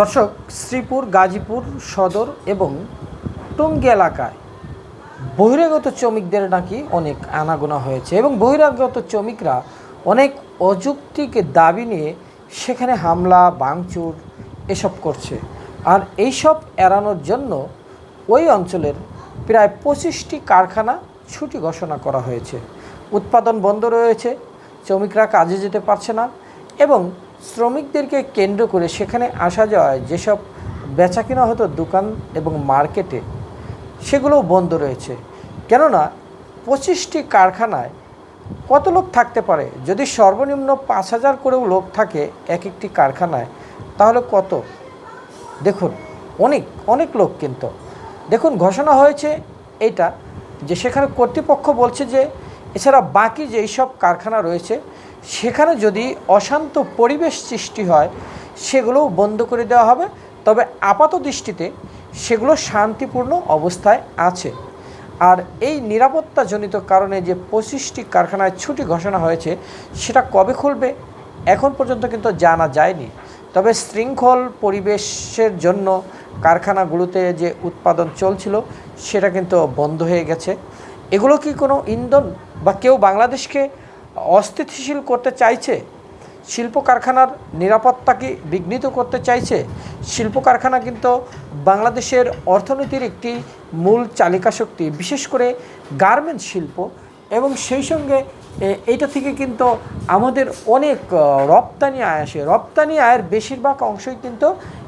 দর্শক, শ্রীপুর, গাজীপুর সদর এবং টঙ্গী এলাকায় বহিরাগত শ্রমিকদের নাকি অনেক আনাগোনা হয়েছে এবং বহিরাগত শ্রমিকরা অনেক অযৌক্তিক দাবি নিয়ে সেখানে হামলা, ভাঙচুর এসব করছে। আর এইসব এড়ানোর জন্য ওই অঞ্চলের প্রায় পঁচিশটি কারখানা ছুটি ঘোষণা করা হয়েছে। উৎপাদন বন্ধ রয়েছে, শ্রমিকরা কাজে যেতে পারছে না এবং শ্রমিকদেরকে কেন্দ্র করে সেখানে আসা যাওয়ায় যেসব বেচাকেনা হতো দোকান এবং মার্কেটে, সেগুলোও বন্ধ রয়েছে। কেননা পঁচিশটি কারখানায় কত লোক থাকতে পারে? যদি সর্বনিম্ন পাঁচ হাজার করেও লোক থাকে এক একটি কারখানায়, তাহলে কত? দেখুন, অনেক অনেক লোক কিন্তু। দেখুন, ঘোষণা হয়েছে এটা যে সেখানে কর্তৃপক্ষ বলছে যে এছাড়া বাকি যেই সব কারখানা রয়েছে সেখানে যদি অশান্ত পরিবেশ সৃষ্টি হয়, সেগুলোও বন্ধ করে দেওয়া হবে। তবে আপাত দৃষ্টিতে সেগুলো শান্তিপূর্ণ অবস্থায় আছে। আর এই নিরাপত্তাজনিত কারণে যে পঁচিশটি কারখানায় ছুটি ঘোষণা হয়েছে, সেটা কবে খুলবে, এখন পর্যন্ত কিন্তু জানা যায়নি। তবে শৃঙ্খল পরিবেশের জন্য কারখানাগুলোতে যে উৎপাদন চলছিল, সেটা কিন্তু বন্ধ হয়ে গেছে। এগুলো কি কোনো ইন্ধন বা কেউ বাংলাদেশকে অস্থিতিশীল করতে চাইছে, শিল্প কারখানার নিরাপত্তা কি বিঘ্নিত করতে চাইছে, শিল্প কারখানা কিন্তু বাংলাদেশের অর্থনীতির একটি মূল চালিকা শক্তি, বিশেষ করে গার্মেন্টস শিল্প। এবং সেই সঙ্গে এইটা থেকে কিন্তু আমাদের অনেক রপ্তানি আয় আসে। রপ্তানি আয়ের বেশিরভাগ অংশই কিন্তু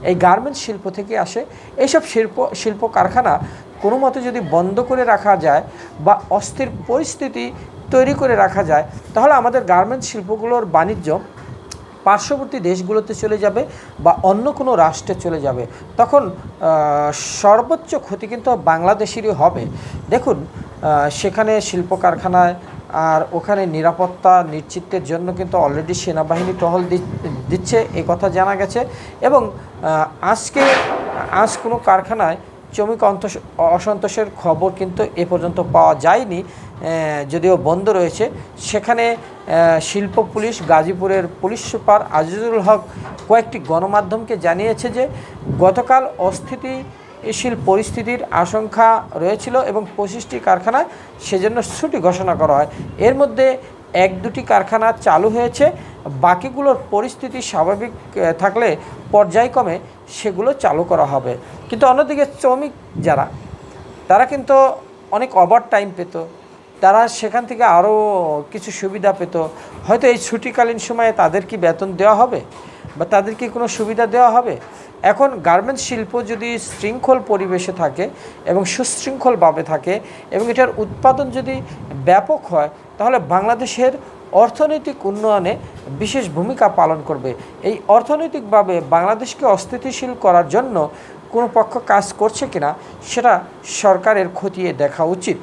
এই গার্মেন্টস শিল্প থেকে আসে। এইসব শিল্প শিল্প কারখানা কোনো মতে যদি বন্ধ করে রাখা যায় বা অস্থির পরিস্থিতি তৈরি করে রাখা যায়, তাহলে আমাদের গার্মেন্টস শিল্পগুলোর বাণিজ্য পার্শ্ববর্তী দেশগুলোতে চলে যাবে বা অন্য কোনো রাষ্ট্রে চলে যাবে। তখন সর্বোচ্চ ক্ষতি কিন্তু বাংলাদেশেরই হবে। দেখুন সেখানে শিল্প কারখানায় আর ওখানে নিরাপত্তা নিশ্চিতের জন্য কিন্তু অলরেডি সেনাবাহিনী টহল দিচ্ছে, এ কথা জানা গেছে। এবং আজকে, আজ কোনো কারখানায় শ্রমিক অসন্তোষের খবর কিন্তু এ পর্যন্ত পাওয়া যায়নি যদিও বন্ধ রয়েছে। সেখানে শিল্প পুলিশ, গাজীপুরের পুলিশ সুপার আজিজুল হক কয়েকটি গণমাধ্যমকে জানিয়েছে যে, গতকাল অস্থিতিশীল পরিস্থিতির আশঙ্কা রয়েছিল এবং পঁচিশটি কারখানায় সেজন্য ছুটি ঘোষণা করা হয়। এর মধ্যে এক দুটি কারখানা চালু হয়েছে। বাকিগুলোর পরিস্থিতি স্বাভাবিক থাকলে পর্যায়ক্রমে সেগুলো চালু করা হবে। কিন্তু অন্যদিকে শ্রমিক যারা, তারা কিন্তু অনেক ওভার টাইম পেত। তারা সেখান থেকে আরও কিছু সুবিধা পেত। হয়তো এই ছুটিকালীন সময়ে তাদের কি বেতন দেওয়া হবে? বা তাদের কি কোনো সুবিধা দেওয়া হবে? এখন গার্মেন্টস শিল্প যদি শৃঙ্খল পরিবেশে থাকে এবং সুশৃঙ্খলভাবে থাকে এবং এটার উৎপাদন যদি ব্যাপক হয়, তাহলে বাংলাদেশের অর্থনৈতিক উন্নয়নে বিশেষ ভূমিকা পালন করবে। এই অর্থনৈতিকভাবে বাংলাদেশকে অস্থিতিশীল করার জন্য কোনো পক্ষ কাজ করছে কিনা সেটা সরকারের খতিয়ে দেখা উচিত।